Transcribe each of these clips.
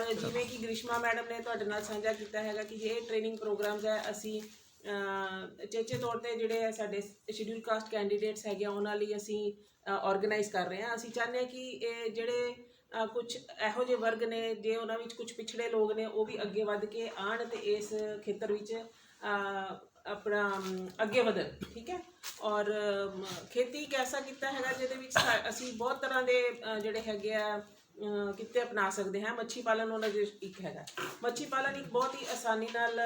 ਔਰ ਜਿਵੇਂ ਕਿ ਗ੍ਰਿਸ਼ਮਾ ਮੈਡਮ ਨੇ ਤੁਹਾਡੇ ਨਾਲ ਸਾਂਝਾ ਕੀਤਾ ਹੈਗਾ ਕਿ ਇਹ ਟ੍ਰੇਨਿੰਗ ਪ੍ਰੋਗਰਾਮਸ ਹੈ ਅਸੀਂ ਚੇਚੇ ਤੌਰ ਤੇ ਜਿਹੜੇ ਆ ਸਾਡੇ ਸ਼ਡਿਊਲ ਕਾਸਟ ਕੈਂਡੀਡੇਟਸ ਹੈਗੇ ਆ, ਉਹਨਾਂ ਲਈ ਅਸੀਂ ਆਰਗੇਨਾਈਜ਼ ਕਰ ਰਹੇ ਹਾਂ। ਅਸੀਂ ਚਾਹੁੰਦੇ ਹਾਂ ਕਿ ਇਹ ਜਿਹੜੇ ਕੁਝ ਇਹੋ ਜਿਹੇ ਵਰਗ ਨੇ ਜੇ ਉਹਨਾਂ ਵਿੱਚ ਕੁਝ ਪਿਛੜੇ ਲੋਕ ਨੇ ਉਹ ਵੀ ਅੱਗੇ ਵੱਧ ਕੇ ਆਣ ਤੇ ਇਸ ਖੇਤਰ ਵਿੱਚ ਆਪਣਾ ਅੱਗੇ ਵਧਣ ਠੀਕ ਹੈ? ਔਰ ਖੇਤੀ ਇੱਕ ਐਸਾ ਕੀਤਾ ਹੈਗਾ ਜਿਹਦੇ ਵਿੱਚ ਅਸੀਂ ਬਹੁਤ ਤਰ੍ਹਾਂ ਦੇ ਜਿਹੜੇ ਹੈਗੇ ਆ ਕਿੱਤੇ ਅਪਣਾ ਸਕਦੇ ਹਾਂ। ਮੱਛੀ ਪਾਲਣ ਉਹਨਾਂ ਦੇ ਇੱਕ ਹੈਗਾ। ਮੱਛੀ ਪਾਲਣ ਇੱਕ ਬਹੁਤ ਹੀ ਆਸਾਨੀ ਨਾਲ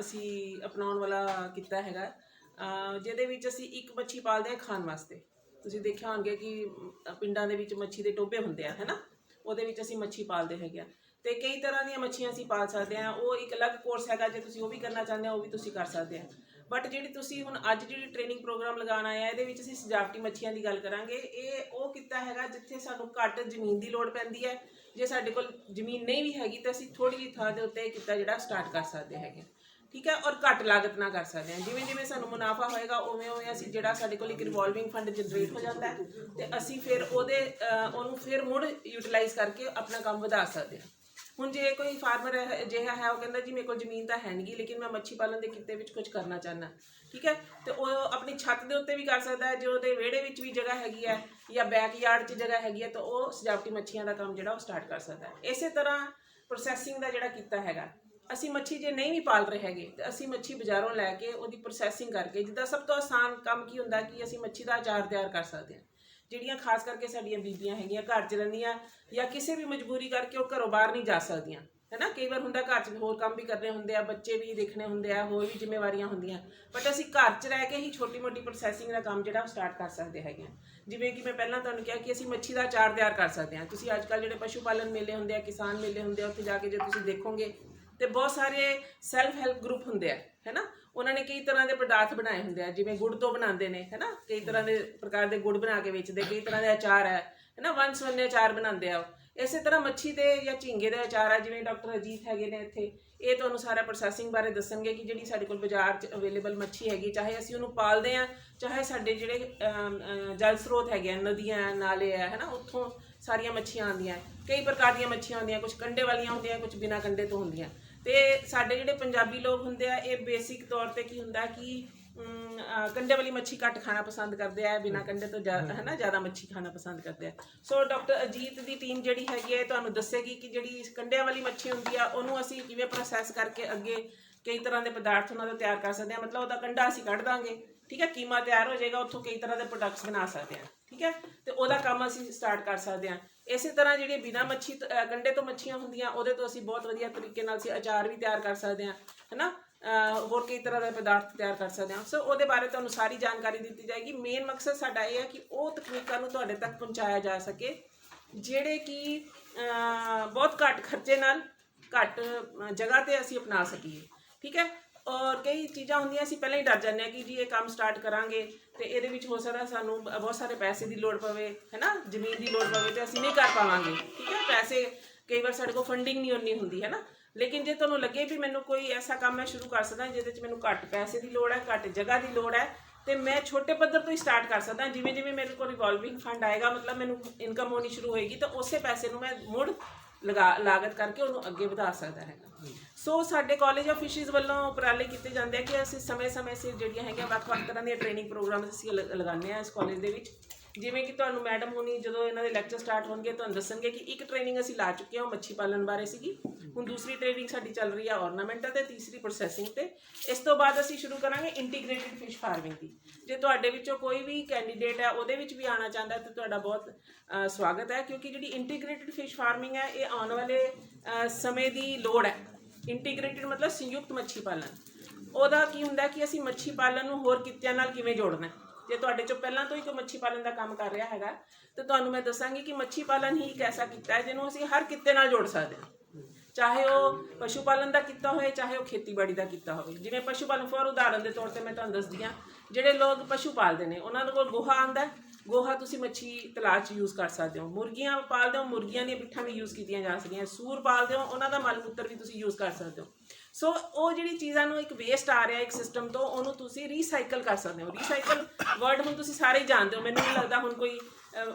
ਅਸੀਂ ਅਪਣਾਉਣ ਵਾਲਾ ਕਿੱਤਾ ਹੈਗਾ। ਜਿਹਦੇ ਵਿੱਚ ਅਸੀਂ ਇੱਕ ਮੱਛੀ ਪਾਲਦੇ ਹਾਂ ਖਾਣ ਵਾਸਤੇ। ਤੁਸੀਂ ਦੇਖਿਆ ਹੋਣਗੇ ਕਿ ਪਿੰਡਾਂ ਦੇ ਵਿੱਚ ਮੱਛੀ ਦੇ ਟੋਬੇ ਹੁੰਦੇ ਆ, ਹੈਨਾ? ਉਹਦੇ ਵਿੱਚ ਅਸੀਂ ਮੱਛੀ ਪਾਲਦੇ ਹੈਗੇ ਆ। ਤੇ ਕਈ ਤਰ੍ਹਾਂ ਦੀਆਂ ਮੱਛੀਆਂ ਅਸੀਂ ਪਾਲ ਸਕਦੇ ਹਾਂ। ਉਹ ਇੱਕ ਅਲੱਗ ਕੋਰਸ ਹੈਗਾ। ਜੇ ਤੁਸੀਂ ਉਹ ਵੀ ਕਰਨਾ ਚਾਹੁੰਦੇ ਹੋ, ਉਹ ਵੀ ਤੁਸੀਂ ਕਰ ਸਕਦੇ ਹੋ ਬਟ ਜਿਹੜੀ ਤੁਸੀਂ ਹੁਣ ਅੱਜ ਜਿਹੜੀ ਟ੍ਰੇਨਿੰਗ ਪ੍ਰੋਗਰਾਮ ਲਗਾਉਣ ਆਏ ਆ, ਇਹਦੇ ਵਿੱਚ ਅਸੀਂ ਸਜਾਵਟੀ ਮੱਛੀਆਂ ਦੀ ਗੱਲ ਕਰਾਂਗੇ। ਇਹ ਉਹ ਕਿੱਤਾ ਹੈਗਾ ਜਿੱਥੇ ਸਾਨੂੰ ਘੱਟ ਜ਼ਮੀਨ ਦੀ ਲੋੜ ਪੈਂਦੀ ਹੈ। ਜੇ ਸਾਡੇ ਕੋਲ ਜ਼ਮੀਨ ਨਹੀਂ ਵੀ ਹੈਗੀ ਤਾਂ ਅਸੀਂ ਥੋੜੀ ਜਿਹੀ ਥਾਂ ਦੇ ਉੱਤੇ ਇਹ ਕਿੱਤਾ ਜਿਹੜਾ ਸਟਾਰਟ ਕਰ ਸਕਦੇ ਹੈਗੇ। ਠੀਕ ਹੈ? ਔਰ ਘੱਟ ਲਾਗਤ ਨਾਲ ਕਰ ਸਕਦੇ ਹਾਂ। ਜਿਵੇਂ ਜਿਵੇਂ ਸਾਨੂੰ ਮੁਨਾਫਾ ਹੋਏਗਾ, ਉਵੇਂ ਉਵੇਂ ਅਸੀਂ ਜਿਹੜਾ ਸਾਡੇ ਕੋਲ ਇੱਕ ਰਿਵੋਲਵਿੰਗ ਫੰਡ ਜਨਰੇਟ ਹੋ ਜਾਂਦਾ ਹੈ। ਤੇ ਅਸੀਂ ਫਿਰ ਉਹਦੇ ਉਹਨੂੰ ਫਿਰ ਮੁੜ ਯੂਟਿਲਾਈਜ਼ ਕਰਕੇ ਆਪਣਾ ਕੰਮ ਵਧਾ ਸਕਦੇ ਹਾਂ। ਹੁਣ ਜੇ ਕੋਈ ਫਾਰਮਰ ਅਜਿਹਾ ਹੈ, ਉਹ ਕਹਿੰਦਾ ਜੀ ਮੇਰੇ ਕੋਲ ਜ਼ਮੀਨ ਤਾਂ ਹੈ ਨਹੀਂ ਲੇਕਿਨ ਮੈਂ ਮੱਛੀ ਪਾਲਣ ਦੇ ਕਿੱਤੇ ਵਿੱਚ ਕੁਝ ਕਰਨਾ ਚਾਹੁੰਦਾ। ਠੀਕ ਹੈ? ਤੇ ਉਹ ਆਪਣੀ ਛੱਤ ਦੇ ਉੱਤੇ ਵੀ ਕਰ ਸਕਦਾ ਹੈ, ਜੇ ਉਹਦੇ ਵਿਹੜੇ ਵਿੱਚ ਵੀ ਜਗ੍ਹਾ ਹੈਗੀ ਹੈ ਜਾਂ ਬੈਕਯਾਰਡ 'ਚ ਜਗ੍ਹਾ ਹੈਗੀ ਹੈ, ਤਾਂ ਉਹ ਸਜਾਵਟੀ ਮੱਛੀਆਂ ਦਾ ਕੰਮ ਜਿਹੜਾ ਉਹ ਸਟਾਰਟ ਕਰ ਸਕਦਾ ਹੈ। ਇਸੇ ਤਰ੍ਹਾਂ ਪ੍ਰੋਸੈਸਿੰਗ ਦਾ ਜਿਹੜਾ ਕੀਤਾ ਹੈਗਾ, ਅਸੀਂ ਮੱਛੀ ਜੇ ਨਹੀਂ ਵੀ ਪਾਲ ਰਹੇ ਹੈਗੇ, ਤੇ ਅਸੀਂ ਮੱਛੀ ਬਾਜ਼ਾਰੋਂ ਲੈ ਕੇ ਉਹਦੀ ਪ੍ਰੋਸੈਸਿੰਗ ਕਰਕੇ, ਜਿੱਦਾਂ ਸਭ ਤੋਂ ਆਸਾਨ ਕੰਮ ਕੀ ਹੁੰਦਾ ਕਿ ਅਸੀਂ ਮੱਛੀ ਦਾ ਅਚਾਰ ਤਿਆਰ ਕਰ ਸਕਦੇ ਹਾਂ। ਜਿਹੜੀਆਂ ਖਾਸ ਕਰਕੇ ਸਾਡੀਆਂ ਬੀਬੀਆਂ ਹੈਗੀਆਂ, ਘਰ 'ਚ ਰਹਿੰਦੀਆਂ ਜਾਂ ਕਿਸੇ ਵੀ ਮਜਬੂਰੀ ਕਰਕੇ ਉਹ ਘਰੋਂ ਬਾਹਰ ਨਹੀਂ ਜਾ ਸਕਦੀਆਂ। ਹੈਨਾ? ਕਈ ਵਾਰ ਹੁੰਦਾ ਘਰ 'ਚ ਹੋਰ ਕੰਮ ਵੀ ਕਰਨੇ ਹੁੰਦੇ ਆ, ਬੱਚੇ ਵੀ ਦੇਖਣੇ ਹੁੰਦੇ ਆ, ਹੋਰ ਵੀ ਜ਼ਿੰਮੇਵਾਰੀਆਂ ਹੁੰਦੀਆਂ। ਬਟ ਅਸੀਂ ਘਰ 'ਚ ਰਹਿ ਕੇ ਹੀ ਛੋਟੀ ਮੋਟੀ ਪ੍ਰੋਸੈਸਿੰਗ ਦਾ ਕੰਮ ਜਿਹੜਾ ਸਟਾਰਟ ਕਰ ਸਕਦੇ ਹੈਗੇ ਆ। ਜਿਵੇਂ ਕਿ ਮੈਂ ਪਹਿਲਾਂ ਤੁਹਾਨੂੰ ਕਿਹਾ ਕਿ ਅਸੀਂ ਮੱਛੀ ਦਾ ਅਚਾਰ ਤਿਆਰ ਕਰ ਸਕਦੇ ਹਾਂ ਤੁਸੀਂ ਅੱਜ ਕੱਲ੍ਹ ਜਿਹੜੇ ਪਸ਼ੂ ਪਾਲਣ ਮੇਲੇ ਹੁੰਦੇ ਆ, ਕਿਸਾਨ ਮੇਲੇ ਹੁੰਦੇ ਆ, ਉੱਥੇ ਜਾ ਕੇ ਜੇ ਤੁਸੀਂ ਦੇਖੋਗੇ ਤੇ ਬਹੁਤ ਸਾਰੇ ਸੈਲਫ ਹੈਲਪ ਗਰੁੱਪ ਹੁੰਦੇ ਆ। ਹੈਨਾ? ਉਹਨਾਂ ਨੇ ਕਈ ਤਰ੍ਹਾਂ ਦੇ ਪਦਾਰਥ ਬਣਾਏ ਹੁੰਦੇ ਆ, ਜਿਵੇਂ ਗੁੜ ਤੋਂ ਬਣਾਉਂਦੇ ਨੇ, ਹੈਨਾ? ਕਈ ਤਰ੍ਹਾਂ ਦੇ ਪ੍ਰਕਾਰ ਦੇ ਗੁੜ ਬਣਾ ਕੇ ਵੇਚਦੇ, ਕਈ ਤਰ੍ਹਾਂ ਦੇ ਅਚਾਰ ਹੈ, ਹੈਨਾ? ਵੰਨ ਸਵੰਨੇ ਅਚਾਰ ਬਣਾਉਂਦੇ ਆ ਉਹ। ਇਸੇ ਤਰ੍ਹਾਂ ਮੱਛੀ ਦੇ ਜਾਂ ਝੀਂਗੇ ਦੇ ਅਚਾਰ ਆ, ਜਿਵੇਂ ਡਾਕਟਰ ਅਜੀਤ ਹੈਗੇ ਨੇ ਇੱਥੇ, ਇਹ ਤੁਹਾਨੂੰ ਸਾਰਾ ਪ੍ਰੋਸੈਸਿੰਗ ਬਾਰੇ ਦੱਸਣਗੇ ਕਿ ਜਿਹੜੀ ਸਾਡੇ ਕੋਲ ਬਾਜ਼ਾਰ 'ਚ ਅਵੇਲੇਬਲ ਮੱਛੀ ਹੈਗੀ, ਚਾਹੇ ਅਸੀਂ ਉਹਨੂੰ ਪਾਲਦੇ ਆ ਚਾਹੇ ਸਾਡੇ ਜਿਹੜੇ ਜਲ ਸਰੋਤ ਹੈਗੇ ਆ, ਨਦੀਆਂ, ਨਾਲੇ ਆ, ਹੈਨਾ? ਉੱਥੋਂ ਸਾਰੀਆਂ ਮੱਛੀਆਂ ਆਉਂਦੀਆਂ, ਕਈ ਪ੍ਰਕਾਰ ਦੀਆਂ ਮੱਛੀਆਂ ਹੁੰਦੀਆਂ ਕੁਝ ਕੰਡੇ ਵਾਲੀਆਂ ਹੁੰਦੀਆਂ ਕੁਝ ਬਿਨਾਂ ਕੰਡੇ ਤੋਂ ਹੁੰਦੀਆਂ। ਤੇ ਸਾਡੇ ਜਿਹੜੇ ਪੰਜਾਬੀ ਲੋਕ ਹੁੰਦੇ ਆ ਇਹ ਬੇਸਿਕ ਤੌਰ ਤੇ ਕੀ ਹੁੰਦਾ ਕਿ ਕੰਡੇ ਵਾਲੀ ਮੱਛੀ ਘੱਟ ਖਾਣਾ ਪਸੰਦ ਕਰਦੇ ਆ ਬਿਨਾਂ ਕੰਡੇ ਤੋਂ ਜ਼ਿਆਦਾ ਹੈ ਨਾ ਜ਼ਿਆਦਾ ਮੱਛੀ ਖਾਣਾ ਪਸੰਦ ਕਰਦੇ ਆ। ਸੋ ਡਾਕਟਰ ਅਜੀਤ ਦੀ ਟੀਮ ਜਿਹੜੀ ਹੈਗੀ ਹੈ ਤੁਹਾਨੂੰ ਦੱਸੇਗੀ ਕਿ ਜਿਹੜੀ ਕੰਡਿਆਂ ਵਾਲੀ ਮੱਛੀ ਹੁੰਦੀ ਆ ਉਹਨੂੰ ਅਸੀਂ ਕਿਵੇਂ ਪ੍ਰੋਸੈਸ ਕਰਕੇ ਅੱਗੇ ਕਈ ਤਰ੍ਹਾਂ ਦੇ ਪਦਾਰਥ ਉਹਨਾਂ ਦਾ ਤਿਆਰ ਕਰ ਸਕਦੇ ਆ। ਮਤਲਬ ਉਹਦਾ ਕੰਡਾ ਅਸੀਂ ਕੱਢ ਦਾਂਗੇ ਠੀਕ ਹੈ ਕੀਮਾ ਤਿਆਰ ਹੋ ਜਾਏਗਾ ਉੱਥੋਂ ਕਈ ਤਰ੍ਹਾਂ ਦੇ ਪ੍ਰੋਡਕਟਸ ਬਣਾ ਸਕਦੇ ਆ ਠੀਕ ਹੈ ਤੇ ਉਹਦਾ ਕੰਮ ਅਸੀਂ ਸਟਾਰਟ ਕਰ ਸਕਦੇ ਆ। ਇਸੇ ਤਰ੍ਹਾਂ ਜਿਹੜੀ ਬਿਨਾ ਮੱਛੀ ਤ- ਤੋਂ ਮੱਛੀਆਂ ਹੁੰਦੀਆਂ, ਉਹਦੇ ਤੋਂ ਅਸੀਂ ਬਹੁਤ ਵਧੀਆ ਤਰੀਕੇ ਨਾਲ ਅਸੀਂ ਅਚਾਰ ਵੀ ਤਿਆਰ ਕਰ ਸਕਦੇ ਹਾਂ, ਹੈਨਾ? ਅਹ ਹੋਰ ਕਈ ਤਰ੍ਹਾਂ ਦੇ ਪਦਾਰਥ ਤਿਆਰ ਕਰ ਸਕਦੇ ਹਾਂ। ਸੋ ਉਹਦੇ ਬਾਰੇ ਤੁਹਾਨੂੰ ਸਾਰੀ ਜਾਣਕਾਰੀ ਦਿੱਤੀ ਜਾਏਗੀ। ਮੇਨ ਮਕਸਦ ਸਾਡਾ ਇਹ ਹੈ ਕਿ ਉਹ ਤਕਨੀਕਾਂ ਨੂੰ ਤੁਹਾਡੇ ਤੱਕ ਪਹੁੰਚਾਇਆ ਜਾ ਸਕੇ, ਜਿਹੜੇ ਕਿ ਬਹੁਤ ਘੱਟ ਖਰਚੇ ਨਾਲ ਘੱਟ ਜਗ੍ਹਾ ਤੇ ਅਸੀਂ ਅਪਣਾ ਸਕੀਏ। ਠੀਕ ਹੈ? ਔਰ ਕਈ ਚੀਜ਼ਾਂ ਹੁੰਦੀਆਂ, ਅਸੀਂ ਪਹਿਲਾਂ ਹੀ ਡਰ ਜਾਂਦੇ ਹਾਂ ਕਿ ਜੀ ਇਹ ਕੰਮ ਸਟਾਰਟ ਕਰਾਂਗੇ ਤੇ ਇਹਦੇ ਵਿੱਚ ਹੋ ਸਕਦਾ ਸਾਨੂੰ ਬਹੁਤ ਸਾਰੇ ਪੈਸੇ ਦੀ ਲੋੜ ਪਵੇ, ਹੈਨਾ? ਜ਼ਮੀਨ ਦੀ ਲੋੜ ਪਵੇ ਤੇ ਅਸੀਂ ਨਹੀਂ ਕਰ ਪਾਵਾਂਗੇ, ਠੀਕ ਹੈ? ਪੈਸੇ ਕਈ ਵਾਰ ਸਾਡੇ ਕੋਲ ਫੰਡਿੰਗ ਨਹੀਂ ਉਨੀ ਹੁੰਦੀ ਹੈ ਨਾ ਲੇਕਿਨ ਜੇ ਤੁਹਾਨੂੰ ਲੱਗੇ ਵੀ ਮੈਨੂੰ ਕੋਈ ਐਸਾ ਕੰਮ ਮੈਂ ਸ਼ੁਰੂ ਕਰ ਸਕਦਾ, ਜਿਹਦੇ 'ਚ ਮੈਨੂੰ ਘੱਟ ਪੈਸੇ ਦੀ ਲੋੜ ਹੈ, ਘੱਟ ਜਗ੍ਹਾ ਦੀ ਲੋੜ ਹੈ, ਤੇ ਮੈਂ ਛੋਟੇ ਪੱਧਰ ਤੋਂ ਹੀ ਸਟਾਰਟ ਕਰ ਸਕਦਾ ਜਿਵੇਂ ਜਿਵੇਂ ਮੇਰੇ ਕੋਲ ਰਿਵੋਲਵਿੰਗ ਫੰਡ ਆਏਗਾ, ਮਤਲਬ ਮੈਨੂੰ ਇਨਕਮ ਹੋਣੀ ਸ਼ੁਰੂ ਹੋਏਗੀ, ਤਾਂ ਉਸੇ ਪੈਸੇ ਨੂੰ ਮੈਂ ਮੁੜ ਲਗਾ ਲਾਗਤ ਕਰਕੇ ਉਹਨੂੰ ਅੱਗੇ ਵਧਾ ਸਕਦਾ ਹੈਗਾ। ਸੋ ਸਾਡੇ ਕਾਲਜ ਆਫ ਫਿਸ਼ਿਸ ਵੱਲੋਂ ਉਪਰਾਲੇ ਕੀਤੇ ਜਾਂਦੇ ਆ ਕਿ ਅਸੀਂ ਸਮੇਂ-ਸਮੇਂ ਸਿਰ ਜਿਹੜੀਆਂ ਹੈਗੀਆਂ ਵੱਖ-ਵੱਖ ਤਰ੍ਹਾਂ ਦੀਆਂ ਟ੍ਰੇਨਿੰਗ ਪ੍ਰੋਗਰਾਮਸ ਅਸੀਂ ਲ- ਲਗਾਉਂਦੇ ਆ ਇਸ ਕਾਲਜ ਦੇ ਵਿੱਚ। ਜਿਵੇਂ ਕਿ ਤੁਹਾਨੂੰ ਮੈਡਮ ਹੋਣੀ ਜਦੋਂ ਇਹਨਾਂ ਦੇ ਲੈਕਚਰ ਸਟਾਰਟ ਹੋਣਗੇ, ਤੁਹਾਨੂੰ ਦੱਸਣਗੇ ਕਿ ਇੱਕ ਟ੍ਰੇਨਿੰਗ ਅਸੀਂ ਲਾ ਚੁੱਕੇ ਹਾਂ ਮੱਛੀ ਪਾਲਣ ਬਾਰੇ ਸੀਗੀ। ਹੁਣ ਦੂਸਰੀ ਟ੍ਰੇਨਿੰਗ ਸਾਡੀ ਚੱਲ ਰਹੀ ਆ ornamental ਤੇ, ਤੀਸਰੀ ਪ੍ਰੋਸੈਸਿੰਗ ਤੇ। ਇਸ ਤੋਂ ਬਾਅਦ ਅਸੀਂ ਸ਼ੁਰੂ ਕਰਾਂਗੇ ਇੰਟੀਗ੍ਰੇਟਿਡ ਫਿਸ਼ ਫਾਰਮਿੰਗ ਦੀ। ਜੇ ਤੁਹਾਡੇ ਵਿੱਚੋਂ ਕੋਈ ਵੀ ਕੈਂਡੀਡੇਟ ਹੈ ਉਹਦੇ ਵਿੱਚ ਵੀ ਆਉਣਾ ਚਾਹੁੰਦਾ ਤਾਂ ਤੁਹਾਡਾ ਬਹੁਤ ਸਵਾਗਤ ਹੈ, ਕਿਉਂਕਿ ਜਿਹੜੀ ਇੰਟੀਗ੍ਰੇਟਿਡ ਫਿਸ਼ ਫਾਰਮਿੰਗ ਹੈ, ਇਹ ਆਉਣ ਵਾਲੇ ਸਮੇਂ ਦੀ ਲੋੜ ਹੈ। ਇੰਟੀਗ੍ਰੇਟਿਡ ਮਤਲਬ ਸੰਯੁਕਤ ਮੱਛੀ ਪਾਲਣ। ਉਹਦਾ ਕੀ ਹੁੰਦਾ ਕਿ ਅਸੀਂ ਮੱਛੀ ਪਾਲਣ ਨੂੰ ਹੋਰ ਕਿੱਤਿਆਂ ਨਾਲ ਕਿਵੇਂ ਜੋੜਨਾ ਹੈ। ਜੇ ਤੁਹਾਡੇ ਚੋਂ ਪਹਿਲਾਂ ਤੋਂ ਹੀ ਕੋਈ ਮੱਛੀ ਪਾਲਣ ਦਾ ਕੰਮ ਕਰ ਰਿਹਾ ਹੈਗਾ, ਤਾਂ ਤੁਹਾਨੂੰ ਮੈਂ ਦੱਸਾਂਗੀ ਕਿ ਮੱਛੀ ਪਾਲਣ ਹੀ ਇੱਕ ਐਸਾ ਕਿੱਤਾ ਹੈ ਜਿਹਨੂੰ ਅਸੀਂ ਹਰ ਕਿੱਤੇ ਨਾਲ ਜੋੜ ਸਕਦੇ ਹਾਂ। ਚਾਹੇ ਉਹ ਪਸ਼ੂ ਪਾਲਣ ਦਾ ਕੀਤਾ ਹੋਵੇ, ਚਾਹੇ ਉਹ ਖੇਤੀਬਾੜੀ ਦਾ ਕੀਤਾ ਹੋਵੇ। ਜਿਵੇਂ ਪਸ਼ੂ ਪਾਲਣ ਫੋਰ ਉਦਾਹਰਨ ਦੇ ਤੌਰ ਤੇ ਮੈਂ ਤੁਹਾਨੂੰ ਦੱਸਦੀ ਹਾਂ, ਜਿਹੜੇ ਲੋਕ ਪਸ਼ੂ ਪਾਲਦੇ ਨੇ, ਉਹਨਾਂ ਦੇ ਕੋਲ ਗੋਹਾ ਆਂਦਾ ਗੋਹਾ ਤੁਸੀਂ ਮੱਛੀ ਤਲਾਅ 'ਚ ਯੂਜ਼ ਕਰ ਸਕਦੇ ਹੋ। ਮੁਰਗੀਆਂ ਪਾਲਦੇ ਹੋ, ਮੁਰਗੀਆਂ ਦੀਆਂ ਪਿੱਠਾਂ ਵੀ ਯੂਜ਼ ਕੀਤੀਆਂ ਜਾ ਸਕਦੀਆਂ। ਸੂਰ ਪਾਲਦੇ ਹੋ, ਉਹਨਾਂ ਦਾ ਮਲ ਮੂਤਰ ਵੀ ਤੁਸੀਂ ਯੂਜ਼ ਕਰ ਸਕਦੇ ਹੋ। ਸੋ ਉਹ ਜਿਹੜੀ ਚੀਜ਼ਾਂ ਨੂੰ ਇੱਕ ਵੇਸਟ ਆ ਰਿਹਾ ਇੱਕ ਸਿਸਟਮ ਤੋਂ, ਉਹਨੂੰ ਤੁਸੀਂ ਰੀਸਾਈਕਲ ਕਰ ਸਕਦੇ ਹੋ। ਰੀਸਾਈਕਲ ਵਰਡ ਹੁਣ ਤੁਸੀਂ ਸਾਰੇ ਹੀ ਜਾਣਦੇ ਹੋ। ਮੈਨੂੰ ਨਹੀਂ ਲੱਗਦਾ ਹੁਣ ਕੋਈ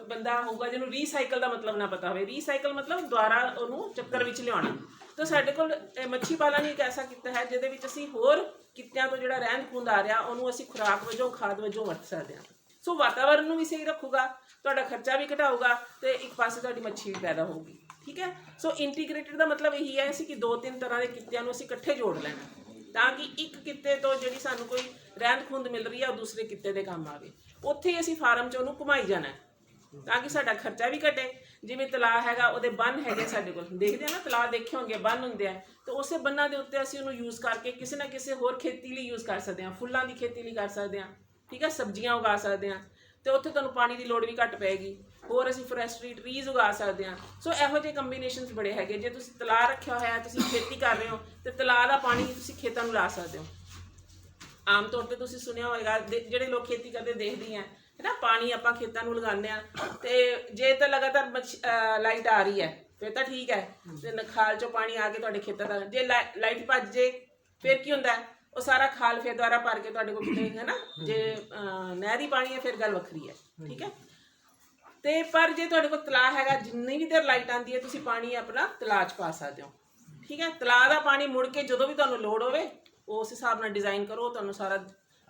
ਬੰਦਾ ਹੋਊਗਾ ਜਿਹਨੂੰ ਰੀਸਾਈਕਲ ਦਾ ਮਤਲਬ ਨਾ ਪਤਾ ਹੋਵੇ। ਰੀਸਾਈਕਲ ਮਤਲਬ ਦੁਬਾਰਾ ਉਹਨੂੰ ਚੱਕਰ ਵਿੱਚ ਲਿਆਉਣਾ। ਤਾਂ ਸਾਡੇ ਕੋਲ ਮੱਛੀ ਪਾਲਣ ਇੱਕ ਐਸਾ ਕਿੱਤਾ ਹੈ ਜਿਹਦੇ ਵਿੱਚ ਅਸੀਂ ਹੋਰ ਕਿੱਤਿਆਂ ਤੋਂ ਜਿਹੜਾ ਰਹਿੰਦ ਖੂੰਹਦ ਆ ਰਿਹਾ, ਉਹਨੂੰ ਅਸੀਂ ਖੁਰਾਕ ਵਜੋਂ, ਖਾਦ ਵਜੋਂ ਵਰਤ ਸਕਦੇ ਹਾਂ। ਸੋ ਵਾਤਾਵਰਣ ਨੂੰ ਵੀ ਸਹੀ ਰੱਖੂਗਾ, ਤੁਹਾਡਾ ਖਰਚਾ ਵੀ ਘਟਾਊਗਾ ਤੇ ਇੱਕ ਪਾਸੇ ਤੁਹਾਡੀ ਮੱਛੀ ਵੀ ਪੈਦਾ ਹੋਊਗੀ, ਠੀਕ ਹੈ? ਸੋ ਇੰਟੀਗ੍ਰੇਟਡ ਦਾ ਮਤਲਬ ਇਹੀ ਹੈ ਸੀ ਕਿ ਦੋ ਤਿੰਨ ਤਰ੍ਹਾਂ ਦੇ ਕਿੱਤਿਆਂ ਨੂੰ ਅਸੀਂ ਇਕੱਠੇ ਜੋੜ ਲੈਣਾ, ਤਾਂ ਕਿ ਇੱਕ ਕਿੱਤੇ ਤੋਂ ਜਿਹੜੀ ਸਾਨੂੰ ਕੋਈ ਰਹਿੰਦ ਖੁੰਦ ਮਿਲ ਰਹੀ ਹੈ, ਉਹ ਦੂਸਰੇ ਕਿੱਤੇ ਦੇ ਕੰਮ ਆਵੇ। ਉੱਥੇ ਹੀ ਅਸੀਂ ਫਾਰਮ 'ਚ ਉਹਨੂੰ ਘੁਮਾਈ ਜਾਣਾ ਤਾਂ ਕਿ ਸਾਡਾ ਖਰਚਾ ਵੀ ਘਟੇ। ਜਿਵੇਂ ਤਲਾਅ ਹੈਗਾ, ਉਹਦੇ ਬੰਨ ਹੈਗੇ ਸਾਡੇ ਕੋਲ। ਦੇਖਦੇ ਆ ਨਾ, ਤਲਾਅ ਦੇਖੇ ਹੋਣਗੇ ਬੰਨ ਹੁੰਦੇ ਆ। ਤੇ ਉਸੇ ਬੰਨਾਂ ਦੇ ਉੱਤੇ ਅਸੀਂ ਉਹਨੂੰ ਯੂਜ਼ ਕਰਕੇ ਕਿਸੇ ਨਾ ਕਿਸੇ ਹੋਰ ਖੇਤੀ ਲਈ ਯੂਜ਼ ਕਰ ਸਕਦੇ ਹਾਂ, ਫੁੱਲਾਂ ਦੀ ਖੇਤੀ ਲਈ ਕਰ ਸਕਦੇ ਹਾਂ। ਠੀਕ ਹੈ ਸਬਜ਼ੀਆਂ ਉਗਾ ਸਕਦੇ ਹਾਂ ਤੇ ਉੱਥੇ ਤੁਹਾਨੂੰ ਪਾਣੀ ਦੀ ਲੋੜ ਵੀ ਘੱਟ ਪਏਗੀ। ਹੋਰ ਅਸੀਂ ਫੋਰੈਸਟਰੀ ਟਰੀਜ਼ ਉਗਾ ਸਕਦੇ ਹਾਂ ਸੋ ਇਹੋ ਜਿਹੇ ਕੰਬੀਨੇਸ਼ਨਸ ਬੜੇ ਹੈਗੇ। ਜੇ ਤੁਸੀਂ ਤਲਾਅ ਰੱਖਿਆ ਹੋਇਆ, ਤੁਸੀਂ ਖੇਤੀ ਕਰ ਰਹੇ ਹੋ, ਤੇ ਤਲਾਅ ਦਾ ਪਾਣੀ ਤੁਸੀਂ ਖੇਤਾਂ ਨੂੰ ਲਾ ਸਕਦੇ ਹੋ। ਆਮ ਤੌਰ ਤੇ ਤੁਸੀਂ ਸੁਣਿਆ ਹੋਵੇਗਾ ਦੇ- ਜਿਹੜੇ ਲੋਕ ਖੇਤੀ ਕਰਦੇ ਦੇਖਦੇ ਆ, ਹੈਨਾ, ਪਾਣੀ ਆਪਾਂ ਖੇਤਾਂ ਨੂੰ ਲਗਾਉਂਦੇ ਆ। ਤੇ ਜੇ ਤਾਂ ਲਗਾਤਾਰ ਲਾਈਟ ਆ ਰਹੀ ਹੈ, ਫਿਰ ਤਾਂ ਠੀਕ ਹੈ। ਤੇ ਨ- ਖਾਲ ਚੋਂ ਪਾਣੀ ਆ ਕੇ ਤੁਹਾਡੇ ਖੇਤਾਂ ਦਾ ਜੇ ਲਾਈਟ ਭੱਜ ਜੇ, ਫਿਰ ਕੀ ਹੁੰਦਾ? ਉਹ ਸਾਰਾ ਖਾਲ ਫਿਰ ਦੁਆਰਾ ਭਰ ਕੇ ਤੁਹਾਡੇ ਕੋਲ ਕਿਤੇ ਹੈ ਨਾ? ਜੇ ਅਹ, ਨਹਿਰੀ ਪਾਣੀ ਹੈ ਫਿਰ ਗੱਲ ਵੱਖਰੀ ਹੈ ਠੀਕ ਹੈ? ਤੇ ਪਰ ਜੇ ਤੁਹਾਡੇ ਕੋਲ ਤਲਾਅ ਹੈਗਾ ਜਿੰਨੀ ਵੀ ਦੇਰ ਲਾਈਟ ਆਂਦੀ ਹੈ ਤੁਸੀਂ ਪਾਣੀ ਆਪਣਾ ਤਲਾਅ 'ਚ ਪਾ ਸਕਦੇ ਹੋ ਠੀਕ ਹੈ? ਤਲਾਅ ਦਾ ਪਾਣੀ ਮੁੜ ਕੇ ਜਦੋਂ ਵੀ ਤੁਹਾਨੂੰ ਲੋੜ ਹੋਵੇ ਉਸ ਹਿਸਾਬ ਨਾਲ ਡਿਜ਼ਾਈਨ ਕਰੋ ਤੁਹਾਨੂੰ ਸਾਰਾ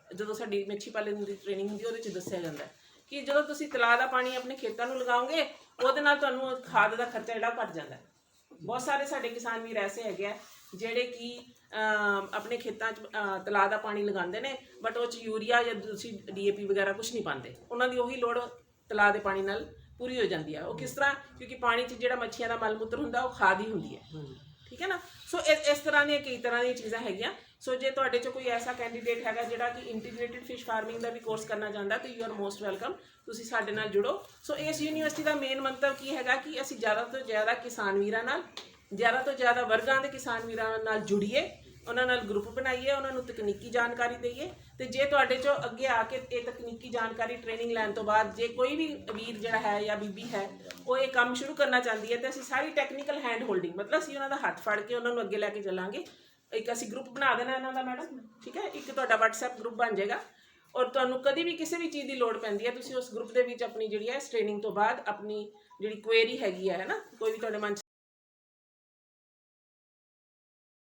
ਜਦੋਂ ਸਾਡੀ ਮੱਛੀ ਪਾਲਣ ਦੀ ਟ੍ਰੇਨਿੰਗ ਹੁੰਦੀ ਹੈ ਉਹਦੇ 'ਚ ਦੱਸਿਆ ਜਾਂਦਾ ਹੈ ਕਿ ਜਦੋਂ ਤੁਸੀਂ ਤਲਾਅ ਦਾ ਪਾਣੀ ਆਪਣੇ ਖੇਤਾਂ ਨੂੰ ਲਗਾਓਗੇ ਉਹਦੇ ਨਾਲ ਤੁਹਾਨੂੰ ਖਾਦ ਦਾ ਖਰਚਾ ਜਿਹੜਾ ਘਟ ਜਾਂਦਾ ਹੈ। ਬਹੁਤ ਸਾਰੇ ਸਾਡੇ ਕਿਸਾਨ ਵੀਰ ਐਸੇ ਹੈਗੇ ਆ ਜਿਹੜੇ ਕਿ ਆਪਣੇ ਖੇਤਾਂ 'ਚ ਅ, ਤਲਾਅ ਦਾ ਪਾਣੀ ਲਗਾਉਂਦੇ ਨੇ ਬਟ ਉਹ 'ਚ ਯੂਰੀਆ ਜਾਂ ਦੂਸਰੀ ਡੀਏਪੀ ਵਗੈਰਾ ਕੁਝ ਨਹੀਂ ਪਾਉਂਦੇ। ਉਹਨਾਂ ਦੀ ਉਹੀ ਲੋੜ ਤਲਾਅ ਦੇ ਪਾਣੀ ਨਾਲ ਪੂਰੀ ਹੋ ਜਾਂਦੀ ਹੈ ਉਹ ਕਿਸ ਤਰ੍ਹਾਂ ਕਿਉਂਕਿ ਪਾਣੀ 'ਚ ਜਿਹੜਾ ਮੱਛੀਆਂ ਦਾ ਮਲ ਮੂਤਰ ਹੁੰਦਾ ਉਹ ਖਾਦ ਹੀ ਹੁੰਦੀ ਹੈ। ਠੀਕ ਹੈ ਨਾ? ਸੋ ਇਸ ਇਸ ਤਰ੍ਹਾਂ ਦੀਆਂ ਕਈ ਤਰ੍ਹਾਂ ਦੀਆਂ ਚੀਜ਼ਾਂ ਹੈਗੀਆਂ। ਸੋ ਜੇ ਤੁਹਾਡੇ 'ਚ ਕੋਈ ਐਸਾ ਕੈਂਡੀਡੇਟ ਹੈਗਾ ਜਿਹੜਾ ਕਿ ਇੰਟੀਗ੍ਰੇਟਿਡ ਫਿਸ਼ ਫਾਰਮਿੰਗ ਦਾ ਵੀ ਕੋਰਸ ਕਰਨਾ ਚਾਹੁੰਦਾ ਤਾਂ ਯੂ ਆਰ ਮੋਸਟ ਵੈਲਕਮ ਤੁਸੀਂ ਸਾਡੇ ਨਾਲ ਜੁੜੋ। ਸੋ ਇਸ ਯੂਨੀਵਰਸਿਟੀ ਦਾ ਮੇਨ ਮੰਤਵ ਕੀ ਹੈਗਾ ਕਿ ਅਸੀਂ ਜ਼ਿਆਦਾ ਤੋਂ ਜ਼ਿਆਦਾ ਕਿਸਾਨ ਵੀਰਾਂ ਨਾਲ ਜ਼ਿਆਦਾ ਤੋਂ ਜ਼ਿਆਦਾ ਵਰਗਾਂ ਦੇ ਕਿਸਾਨ ਵੀਰਾਂ ਨਾਲ ਜੁੜੀਏ। ਉਹਨਾਂ ਨਾਲ ਗਰੁੱਪ ਬਣਾਈਏ, ਉਹਨਾਂ ਨੂੰ ਤਕਨੀਕੀ ਜਾਣਕਾਰੀ ਦਈਏ ਤੇ ਜੇ ਤੁਹਾਡੇ ਚੋਂ ਅੱਗੇ ਆ ਕੇ ਇਹ ਤਕਨੀਕੀ ਜਾਣਕਾਰੀ ਟ੍ਰੇਨਿੰਗ ਲੈਣ ਤੋਂ ਬਾਅਦ ਜੇ ਕੋਈ ਵੀ ਵੀਰ ਜਿਹੜਾ ਹੈ ਜਾਂ ਬੀਬੀ ਹੈ, ਉਹ ਇਹ ਕੰਮ ਸ਼ੁਰੂ ਕਰਨਾ ਚਾਹੁੰਦੀ ਹੈ ਤੇ ਅਸੀਂ ਸਾਰੀ ਟੈਕਨੀਕਲ ਹੈਂਡ ਹੋਲਡਿੰਗ ਮਤਲਬ ਅਸੀਂ ਉਹਨਾਂ ਦਾ ਹੱਥ ਫੜ ਕੇ ਉਹਨਾਂ ਨੂੰ ਅੱਗੇ ਲੈ ਕੇ ਚੱਲਾਂਗੇ। ਇੱਕ ਅਸੀਂ ਗਰੁੱਪ ਬਣਾ ਦੇਣਾ ਇਹਨਾਂ ਦਾ ਮੈਡਮ, ਠੀਕ ਹੈ? ਇੱਕ ਤੁਹਾਡਾ WhatsApp ਗਰੁੱਪ ਬਣ ਜਾਏਗਾ ਔਰ ਤੁਹਾਨੂੰ ਕਦੀ ਵੀ ਕਿਸੇ ਵੀ ਚੀਜ਼ ਦੀ ਲੋੜ ਪੈਂਦੀ ਹੈ, ਤੁਸੀਂ ਉਸ ਗਰੁੱਪ ਦੇ ਵਿੱਚ ਆਪਣੀ ਜਿਹੜੀ ਹੈ ਟ੍ਰੇਨਿੰਗ ਤੋਂ ਬਾਅਦ ਆਪਣੀ ਜਿਹੜੀ ਕੁਐਰੀ ਹੈਗੀ ਹੈ ਹੈ ਨਾ? ਕੋਈ ਵੀ ਤੁਹਾਡੇ ਮਨ 'ਚ